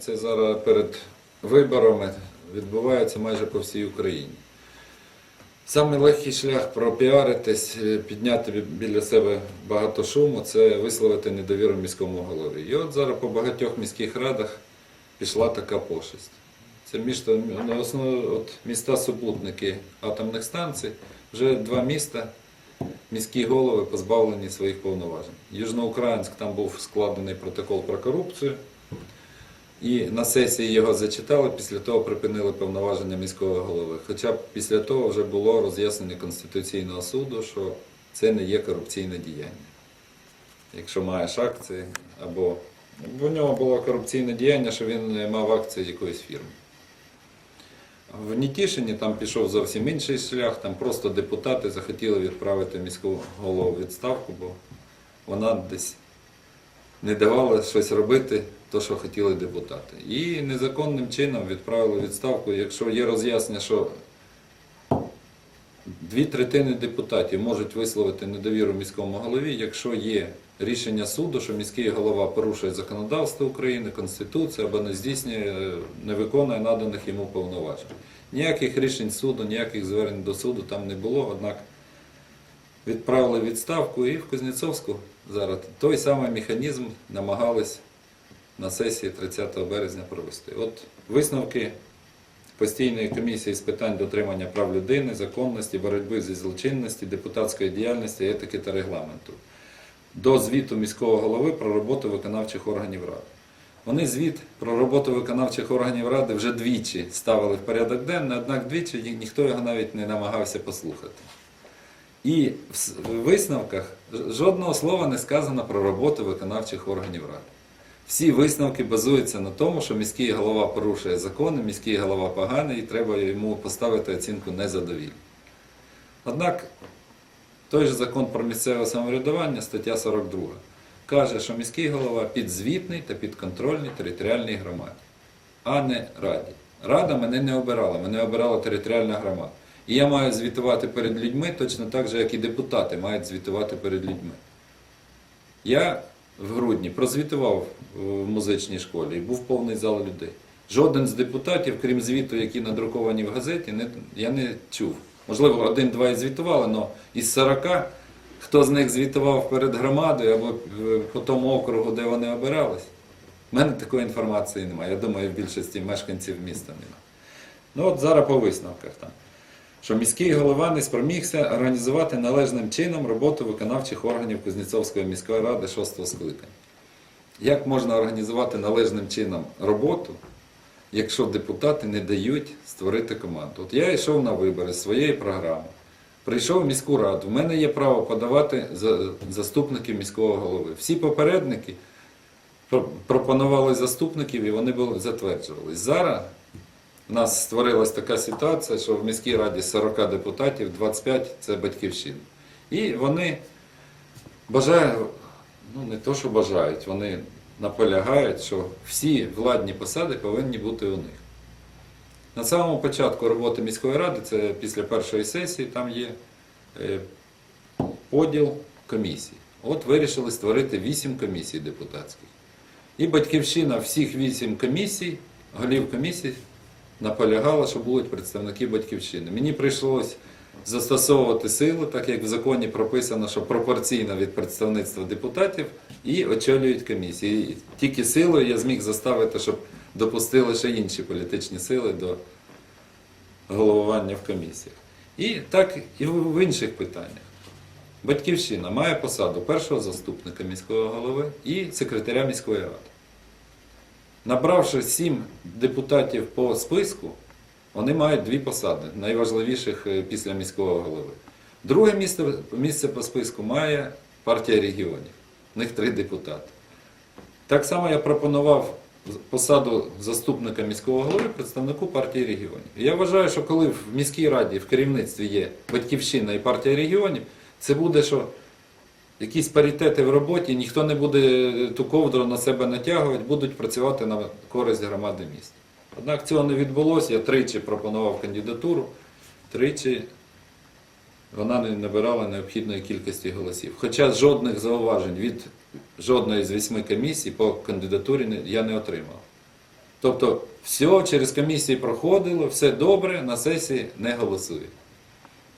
це зараз перед виборами відбувається майже по всій Україні. Самий легкий шлях пропіаритись, е, підняти біля себе багато шуму це висловити недовіру міському голові. І от зараз по багатьох міських радах пішла така пошесть. Це місто, ну, от міста супутники атомних станцій, вже два міста, міські голови позбавлені своїх повноважень. Южноукраїнськ там був складений протокол про корупцію, і на сесії його зачитали, після того припинили повноваження міського голови. Хоча після того вже було роз'яснення Конституційного суду, що це не є корупційне діяння. Якщо маєш акції, або в нього було корупційне діяння, що він мав акції якоїсь фірми. В Нітішині там пішов зовсім інший шлях, там просто депутати захотіли відправити міську голову відставку, бо вона десь не давала щось робити, то, що хотіли депутати. І незаконним чином відправили відставку, якщо є роз'яснення, що дві третини депутатів можуть висловити недовіру міському голові, якщо є рішення суду, що міський голова порушує законодавство України, Конституцію або не здійснює, не виконує наданих йому повноважень. Ніяких рішень суду, ніяких звернень до суду там не було, однак відправили відставку і в Кузнєцовську зараз той самий механізм намагались на сесії 30 березня провести. От висновки постійної комісії з питань дотримання прав людини, законності, боротьби зі злочинності, депутатської діяльності, етики та регламенту до звіту міського голови про роботу виконавчих органів ради. Вони звіт про роботу виконавчих органів ради вже двічі ставили в порядок денний, однак двічі ні- ніхто його навіть не намагався послухати. І в висновках жодного слова не сказано про роботу виконавчих органів ради. Всі висновки базуються на тому, що міський голова порушує закони, міський голова поганий, і треба йому поставити оцінку незадовільну. Однак той же закон про місцеве самоврядування, стаття 42, каже, що міський голова підзвітний та підконтрольний територіальній громаді, а не раді. Рада мене не обирала, мене обирала територіальна громада. І я маю звітувати перед людьми точно так же, як і депутати мають звітувати перед людьми. Я в грудні прозвітував в музичній школі і був повний зал людей. Жоден з депутатів, крім звіту, які надруковані в газеті, не, я не чув. Можливо, один-два і звітували, але із 40, хто з них звітував перед громадою або е, по тому округу, де вони обирались, в мене такої інформації немає. Я думаю, в більшості мешканців міста немає. Ну от зараз по висновках там. Що міський голова не спромігся організувати належним чином роботу виконавчих органів Кузнєцовської міської ради 6 скликання. Як можна організувати належним чином роботу, якщо депутати не дають створити команду? От я йшов на вибори з своєї програми, прийшов в міську раду, в мене є право подавати заступників міського голови. Всі попередники пропонували заступників і вони були затверджувались. Зараз у нас створилась така ситуація, що в міській раді з 40 депутатів 25 це батьківщина. І вони бажають, ну не то, що бажають, вони наполягають, що всі владні посади повинні бути у них. На самому початку роботи міської ради, це після першої сесії, там є е, поділ комісій. От вирішили створити 8 комісій депутатських. І батьківщина всіх 8 комісій, голів комісій, наполягала, що будуть представники батьківщини. Мені прийшлось застосовувати силу, так як в законі прописано, що пропорційно від представництва депутатів і очолюють комісії. І тільки силою я зміг заставити, щоб допустили ще інші політичні сили до головування в комісіях. І так і в інших питаннях. Батьківщина має посаду першого заступника міського голови і секретаря міської ради. Набравши сім депутатів по списку, вони мають дві посади, найважливіших е, після міського голови. Друге місце, місце по списку має партія регіонів. В них три депутати. Так само я пропонував посаду заступника міського голови представнику партії регіонів. Я вважаю, що коли в міській раді в керівництві є батьківщина і партія регіонів, це буде, що якісь паритети в роботі, ніхто не буде ту ковдру на себе натягувати, будуть працювати на користь громади міста. Однак цього не відбулося. Я тричі пропонував кандидатуру, тричі вона не набирала необхідної кількості голосів. Хоча жодних зауважень від жодної з вісьми комісій по кандидатурі я не отримав. Тобто, все через комісії проходило, все добре, на сесії не голосує.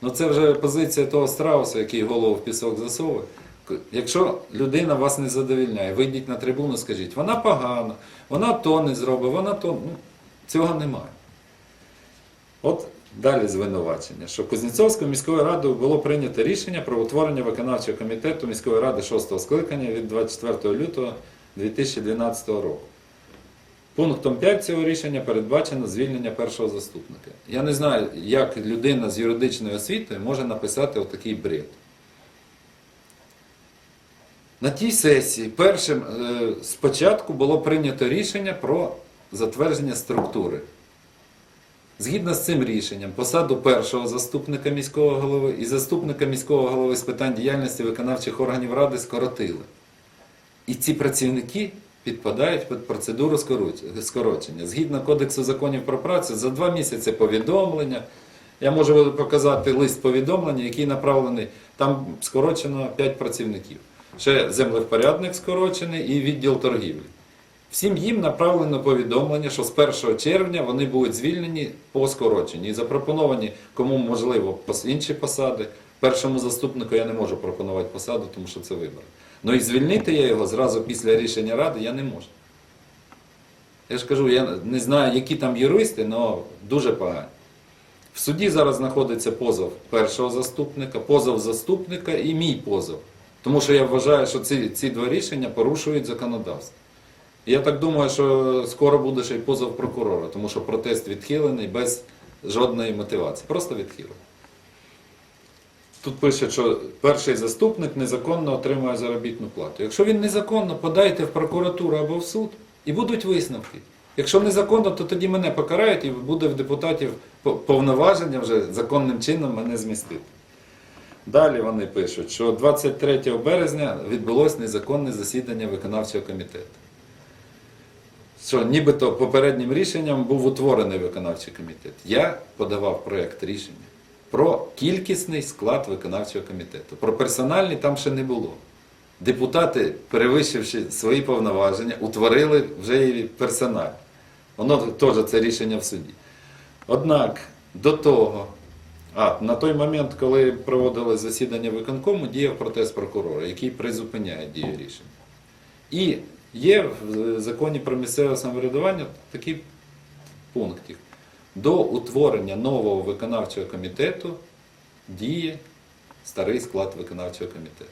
Ну це вже позиція того страуса, який голову в пісок засовує. Якщо людина вас не задовільняє, вийдіть на трибуну, скажіть, вона погана, вона то не зробить, вона то. Ну, цього немає. От далі звинувачення, що Кузнєцовською міською радою було прийнято рішення про утворення виконавчого комітету міської ради 6 скликання від 24 лютого 2012 року. Пунктом 5 цього рішення передбачено звільнення першого заступника. Я не знаю, як людина з юридичною освітою може написати отакий бред. На тій сесії першим е, спочатку було прийнято рішення про затвердження структури. Згідно з цим рішенням, посаду першого заступника міського голови і заступника міського голови з питань діяльності виконавчих органів ради скоротили. І ці працівники підпадають під процедуру скорочення. Згідно Кодексу законів про працю, за два місяці повідомлення. Я можу показати лист повідомлення, який направлений. Там скорочено 5 працівників. Ще землевпорядник скорочений і відділ торгівлі. Всім їм направлено повідомлення, що з 1 червня вони будуть звільнені по скороченні. І запропоновані, кому можливо, інші посади. Першому заступнику я не можу пропонувати посаду, тому що це вибори. Ну і звільнити я його зразу після рішення ради я не можу. Я ж кажу, я не знаю, які там юристи, але дуже погані. В суді зараз знаходиться позов першого заступника, позов заступника і мій позов. Тому що я вважаю, що ці, ці два рішення порушують законодавство. Я так думаю, що скоро буде ще й позов прокурора, тому що протест відхилений без жодної мотивації. Просто відхилений. Тут пише, що перший заступник незаконно отримує заробітну плату. Якщо він незаконно, подайте в прокуратуру або в суд і будуть висновки. Якщо незаконно, то тоді мене покарають і буде в депутатів повноваження вже законним чином мене змістити. Далі вони пишуть, що 23 березня відбулось незаконне засідання виконавчого комітету. Що нібито попереднім рішенням був утворений виконавчий комітет. Я подавав проєкт рішення про кількісний склад виконавчого комітету. Про персональний там ще не було. Депутати, перевищивши свої повноваження, утворили вже і персональ. Воно теж це рішення в суді. Однак до того, а на той момент, коли проводили засідання виконкому, діяв протест прокурора, який призупиняє дію рішення. І є в законі про місцеве самоврядування такі пункти. До утворення нового виконавчого комітету діє старий склад виконавчого комітету.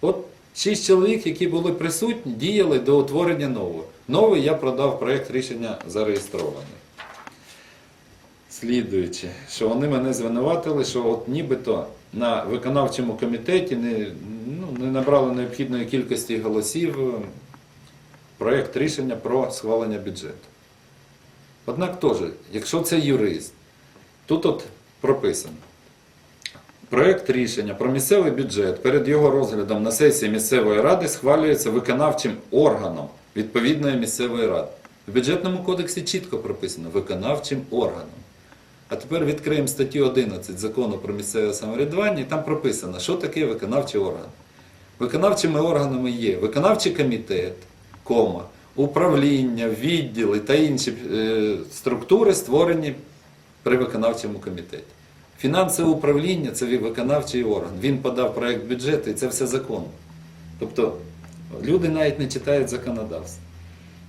От шість чоловік, які були присутні, діяли до утворення нового. Новий я продав проєкт рішення зареєстрований. Слідуючи, що вони мене звинуватили, що от нібито на виконавчому комітеті не, ну, не набрали необхідної кількості голосів проєкт рішення про схвалення бюджету. Однак теж, якщо це юрист, тут от прописано. Проєкт рішення про місцевий бюджет перед його розглядом на сесії місцевої ради схвалюється виконавчим органом відповідної місцевої ради. В бюджетному кодексі чітко прописано виконавчим органом. А тепер відкриємо статтю 11 закону про місцеве самоврядування, і там прописано, що таке виконавчий орган. Виконавчими органами є виконавчий комітет, кома, управління, відділи та інші е, структури, створені при виконавчому комітеті. Фінансове управління це виконавчий орган. Він подав проєкт бюджету і це все законно. Тобто люди навіть не читають законодавство.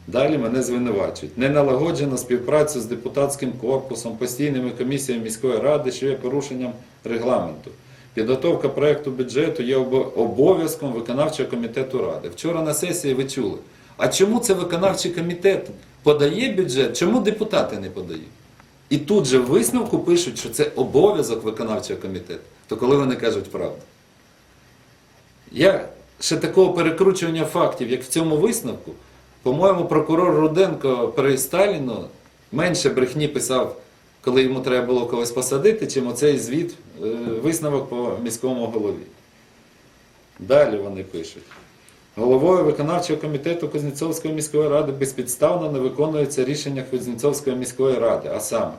Далі мене звинувачують. Неналагоджена співпраця з депутатським корпусом, постійними комісіями міської ради, що є порушенням регламенту. Підготовка проєкту бюджету є обов'язком виконавчого комітету ради. Вчора на сесії ви чули. А чому це виконавчий комітет подає бюджет, чому депутати не подають? І тут же в висновку пишуть, що це обов'язок виконавчого комітету. То коли вони кажуть правду? Я ще такого перекручування фактів, як в цьому висновку, по-моєму, прокурор Руденко при Сталіну менше брехні писав, коли йому треба було когось посадити, чим оцей звіт, е, висновок по міському голові. Далі вони пишуть. Головою виконавчого комітету Кузнєцовської міської ради безпідставно не виконується рішення Кузнєцовської міської ради, а саме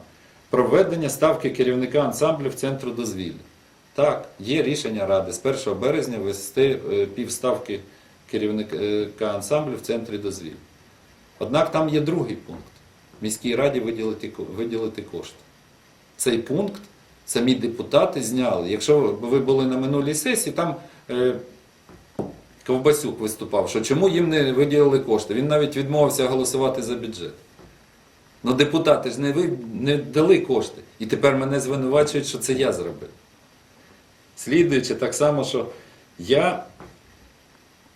проведення ставки керівника ансамблю в центру дозвілля. Так, є рішення ради з 1 березня ввести е, півставки керівника ансамблю в центрі дозвілля. Однак там є другий пункт. Міській раді виділити, виділити кошти. Цей пункт самі депутати зняли. Якщо ви були на минулій сесії, там е, Ковбасюк виступав, що чому їм не виділили кошти. Він навіть відмовився голосувати за бюджет. Ну депутати ж не, ви, не дали кошти. І тепер мене звинувачують, що це я зробив. Слідуючи так само, що я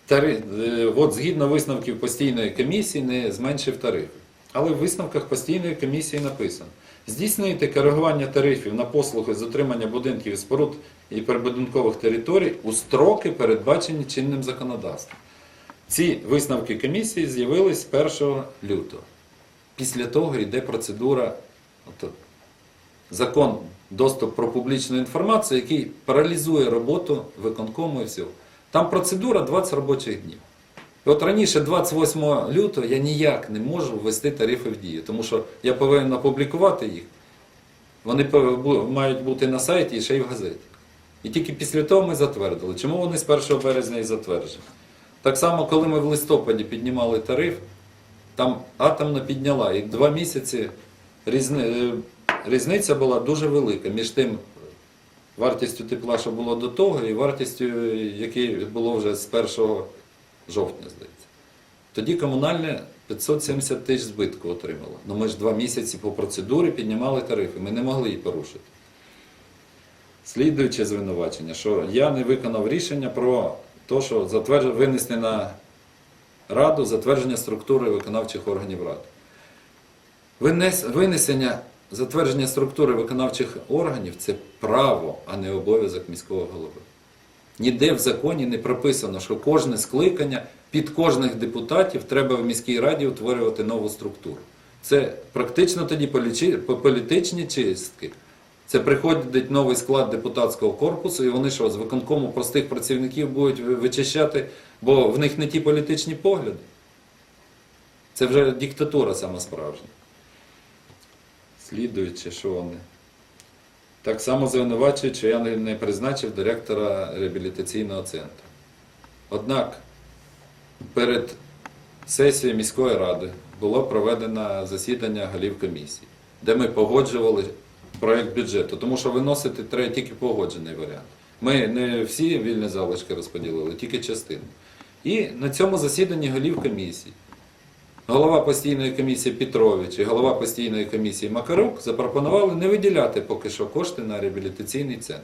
тари... е, от згідно висновків постійної комісії не зменшив тарифи. Але в висновках постійної комісії написано: здійснити коригування тарифів на послуги з утримання будинків і споруд і прибудинкових територій у строки, передбачені чинним законодавством. Ці висновки комісії з'явились 1 лютого. Після того йде процедура, от, закон доступ про публічну інформацію, який паралізує роботу виконкому і всього. Там процедура 20 робочих днів. І от раніше, 28 лютого, я ніяк не можу ввести тарифи в дію, тому що я повинен опублікувати їх. Вони мають бути на сайті і ще й в газеті. І тільки після того ми затвердили. Чому вони з 1 березня і затверджені? Так само, коли ми в листопаді піднімали тариф, там атомна підняла, і два місяці різни, е, різниця була дуже велика між тим вартістю тепла, що було до того, і вартістю, яке було вже з 1 жовтня, здається. Тоді комунальне 570 тисяч збитку отримало. Ну ми ж два місяці по процедурі піднімали тарифи, ми не могли її порушити. Слідуюче звинувачення, що я не виконав рішення про те, що затвердж... винесли на Раду затвердження структури виконавчих органів Ради. Винесення затвердження структури виконавчих органів це право, а не обов'язок міського голови. Ніде в законі не прописано, що кожне скликання під кожних депутатів треба в міській раді утворювати нову структуру. Це практично тоді політичні чистки. Це приходить новий склад депутатського корпусу, і вони що, з виконкому простих працівників будуть вичищати, бо в них не ті політичні погляди. Це вже диктатура сама справжня. Слідуючи, що вони. Так само звинувачують, що я не- призначив директора реабілітаційного центру. Однак перед сесією міської ради було проведено засідання голів комісії, де ми погоджували проєкт бюджету, тому що виносити треба тільки погоджений варіант. Ми не всі вільні залишки розподілили, тільки частину. І на цьому засіданні голів комісії голова постійної комісії Петрович і голова постійної комісії Макарук запропонували не виділяти поки що кошти на реабілітаційний центр.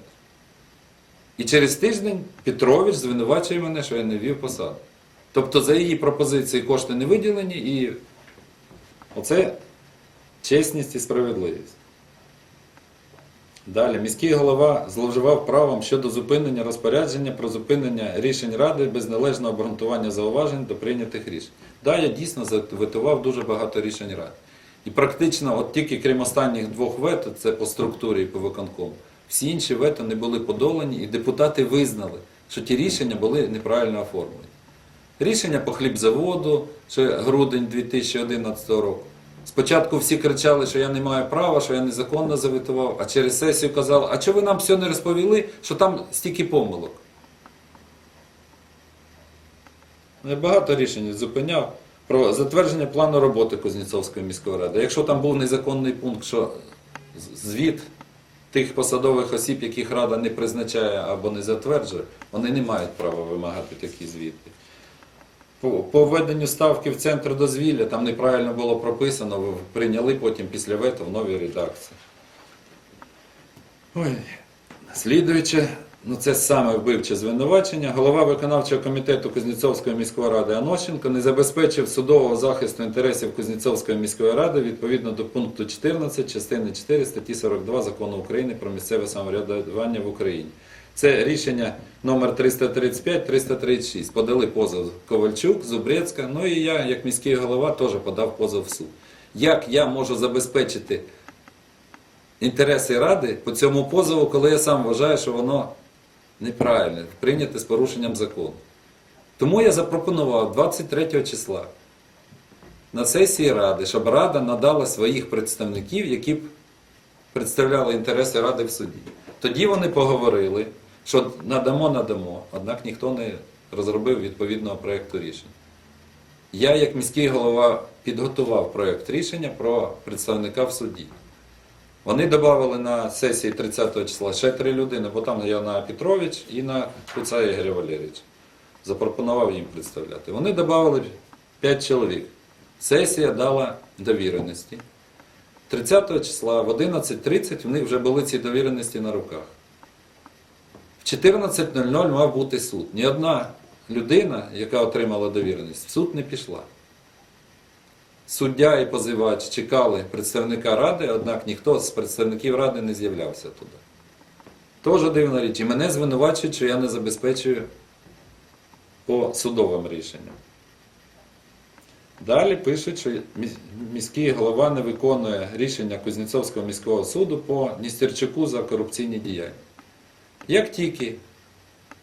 І через тиждень Петрович звинувачує мене, що я не вів посаду. Тобто за її пропозиції кошти не виділені, і оце чесність і справедливість. Далі, міський голова зловживав правом щодо зупинення розпорядження про зупинення рішень ради без належного обґрунтування зауважень до прийнятих рішень. Да, я дійсно заветував дуже багато рішень ради. І практично, от тільки крім останніх двох вето, це по структурі і по виконкому, всі інші вето не були подолані, і депутати визнали, що ті рішення були неправильно оформлені. Рішення по хлібзаводу, ще грудень 2011 року. Спочатку всі кричали, що я не маю права, що я незаконно завитував, а через сесію казали, а чого ви нам все не розповіли, що там стільки помилок. Я багато рішень зупиняв про затвердження плану роботи Кузнєцовської міської ради. Якщо там був незаконний пункт, що звіт тих посадових осіб, яких рада не призначає або не затверджує, вони не мають права вимагати такі звіти. По, введенню ставки в центр дозвілля там неправильно було прописано, ви прийняли потім після вето в новій редакції. Ой. Слідуюче, ну це саме вбивче звинувачення. Голова виконавчого комітету Кузнєцовської міської ради Анощенко не забезпечив судового захисту інтересів Кузнєцовської міської ради відповідно до пункту 14 частини 4 статті 42 закону України про місцеве самоврядування в Україні. Це рішення номер 335-336. Подали позов Ковальчук, Зубрецька. Ну і я, як міський голова, теж подав позов в суд. Як я можу забезпечити інтереси ради по цьому позову, коли я сам вважаю, що воно неправильне, прийняте з порушенням закону? Тому я запропонував 23 числа на сесії ради, щоб рада надала своїх представників, які б представляли інтереси ради в суді. Тоді вони поговорили, що надамо, надамо, однак ніхто не розробив відповідного проєкту рішення. Я, як міський голова, підготував проєкт рішення про представника в суді. Вони додали на сесії 30 числа ще три людини, бо там я на Петрович і на Куца Ігоря Валерійовича. Запропонував їм представляти. Вони додали 5 чоловік. Сесія дала довіреності. 30 числа в 11.30 в них вже були ці довіреності на руках. В 14.00 мав бути суд. Ні одна людина, яка отримала довіреність, в суд не пішла. Суддя і позивач чекали представника ради, однак ніхто з представників ради не з'являвся туди. Теж дивна річ. І мене звинувачують, що я не забезпечую по судовим рішенням. Далі пишуть, що міський голова не виконує рішення Кузнєцовського міського суду по Ністерчуку за корупційні діяння. Як тільки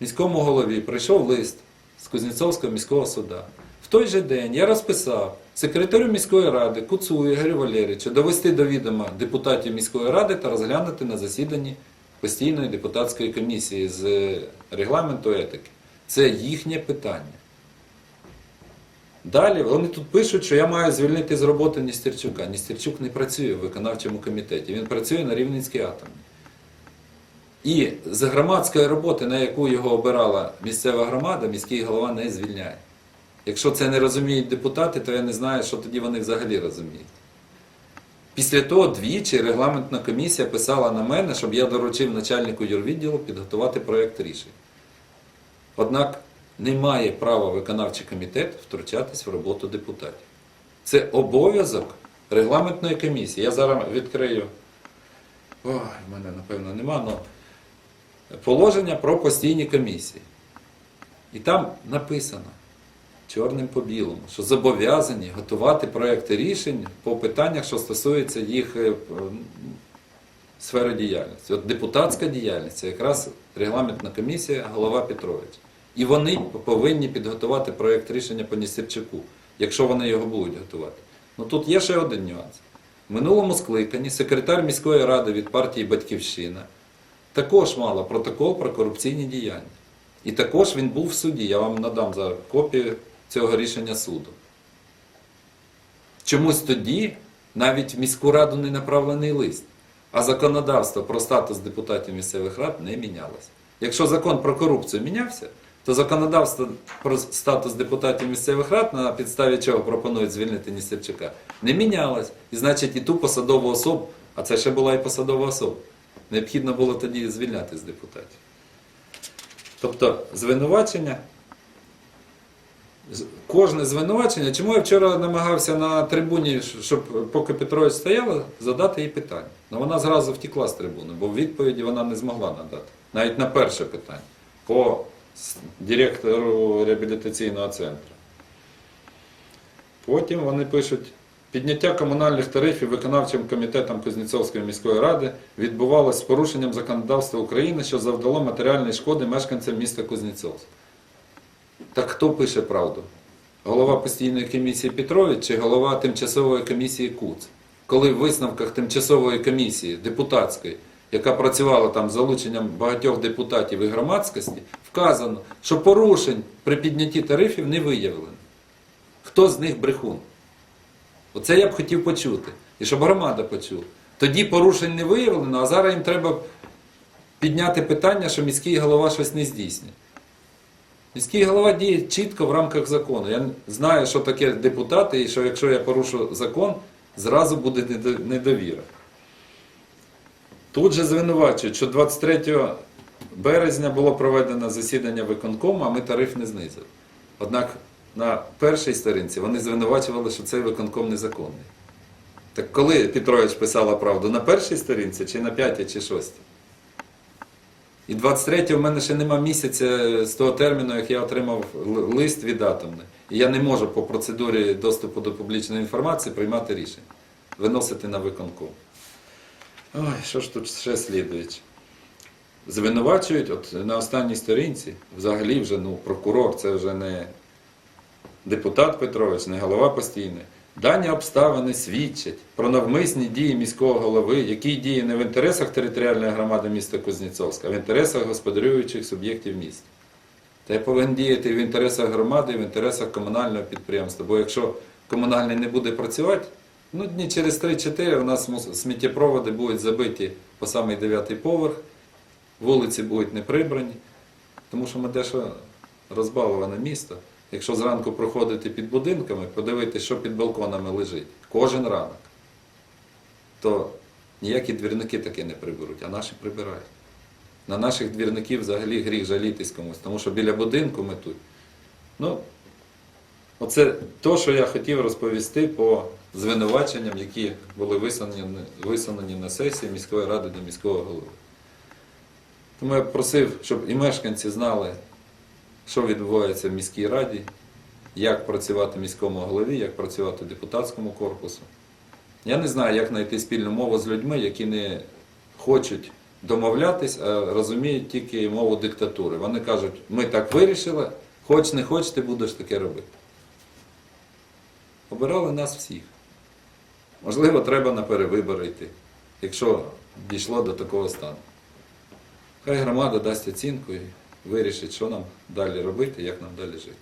міському голові прийшов лист з Кузнєцовського міського суда, в той же день я розписав секретарю міської ради Куцу Ігорю Валерійовичу довести до відома депутатів міської ради та розглянути на засіданні постійної депутатської комісії з е, регламенту етики. Це їхнє питання. Далі вони тут пишуть, що я маю звільнити з роботи Ністерчука. Ністерчук не працює в виконавчому комітеті, він працює на Рівненській атомі. І з громадської роботи, на яку його обирала місцева громада, міський голова не звільняє. Якщо це не розуміють депутати, то я не знаю, що тоді вони взагалі розуміють. Після того двічі регламентна комісія писала на мене, щоб я доручив начальнику юрвідділу підготувати проєкт рішень. Однак не має права виконавчий комітет втручатись в роботу депутатів. Це обов'язок регламентної комісії. Я зараз відкрию. Ой, в мене, напевно, нема, але положення про постійні комісії. І там написано чорним по білому, що зобов'язані готувати проекти рішень по питаннях, що стосуються їх е, сфери діяльності. От депутатська діяльність це якраз регламентна комісія, голова Петрович. І вони повинні підготувати проєкт рішення по Ністерчуку, якщо вони його будуть готувати. Ну тут є ще один нюанс. В минулому скликанні секретар міської ради від партії Батьківщина також мала протокол про корупційні діяння. І також він був в суді. Я вам надам за копію цього рішення суду. Чомусь тоді навіть в міську раду не направлений лист, а законодавство про статус депутатів місцевих рад не мінялося. Якщо закон про корупцію мінявся, то законодавство про статус депутатів місцевих рад, на підставі чого пропонують звільнити Ністерчука, не мінялось. І значить і ту посадову особу, а це ще була і посадова особа, необхідно було тоді звільняти з депутатів. Тобто звинувачення, кожне звинувачення, чому я вчора намагався на трибуні, щоб поки Петрович стояла, задати їй питання. Ну вона зразу втекла з трибуни, бо відповіді вона не змогла надати. Навіть на перше питання по директору реабілітаційного центру. Потім вони пишуть, підняття комунальних тарифів виконавчим комітетом Кузнєцовської міської ради відбувалось з порушенням законодавства України, що завдало матеріальної шкоди мешканцям міста Кузнєцовськ. Так хто пише правду? Голова постійної комісії Петрович чи голова тимчасової комісії КУЦ? Коли в висновках тимчасової комісії депутатської, яка працювала там з залученням багатьох депутатів і громадськості, вказано, що порушень при піднятті тарифів не виявлено. Хто з них брехун? Оце я б хотів почути. І щоб громада почула. Тоді порушень не виявлено, а зараз їм треба підняти питання, що міський голова щось не здійснює. Міський голова діє чітко в рамках закону. Я знаю, що таке депутати, і що якщо я порушу закон, зразу буде недовіра. Тут же звинувачують, що 23 березня було проведено засідання виконкому, а ми тариф не знизили. Однак на першій сторінці вони звинувачували, що цей виконком незаконний. Так коли Петрович писала правду, на першій сторінці, чи на п'ятій, чи шостій? І 23 в мене ще нема місяця з того терміну, як я отримав лист від атомної. І я не можу по процедурі доступу до публічної інформації приймати рішення, виносити на виконком. Ой, що ж тут ще слідуючи? Звинувачують, от на останній сторінці, взагалі вже ну, прокурор, це вже не депутат Петрович, не голова постійний. Дані обставини свідчать про навмисні дії міського голови, який діє не в інтересах територіальної громади міста Кузнєцовська, а в інтересах господарюючих суб'єктів міста. Та я повинен діяти в інтересах громади, в інтересах комунального підприємства. Бо якщо комунальний не буде працювати, ну дні через 3-4 у нас сміттєпроводи будуть забиті по самий дев'ятий поверх, вулиці будуть не прибрані, тому що ми дещо розбаловане місто. Якщо зранку проходити під будинками, подивитися, що під балконами лежить, кожен ранок, то ніякі двірники таки не приберуть, а наші прибирають. На наших двірників взагалі гріх жалітись комусь, тому що біля будинку метуть. Ну, оце те, що я хотів розповісти по звинуваченням, які були висунені, висунені на сесії міської ради до міського голови. Тому я просив, щоб і мешканці знали, що відбувається в міській раді, як працювати міському голові, як працювати депутатському корпусу. Я не знаю, як знайти спільну мову з людьми, які не хочуть домовлятись, а розуміють тільки мову диктатури. Вони кажуть, ми так вирішили, хоч не хоч, ти будеш таке робити. Обирали нас всіх. Можливо, треба на перевибори йти, якщо дійшло до такого стану. Хай громада дасть оцінку вирішить, що нам далі робити, як нам далі жити.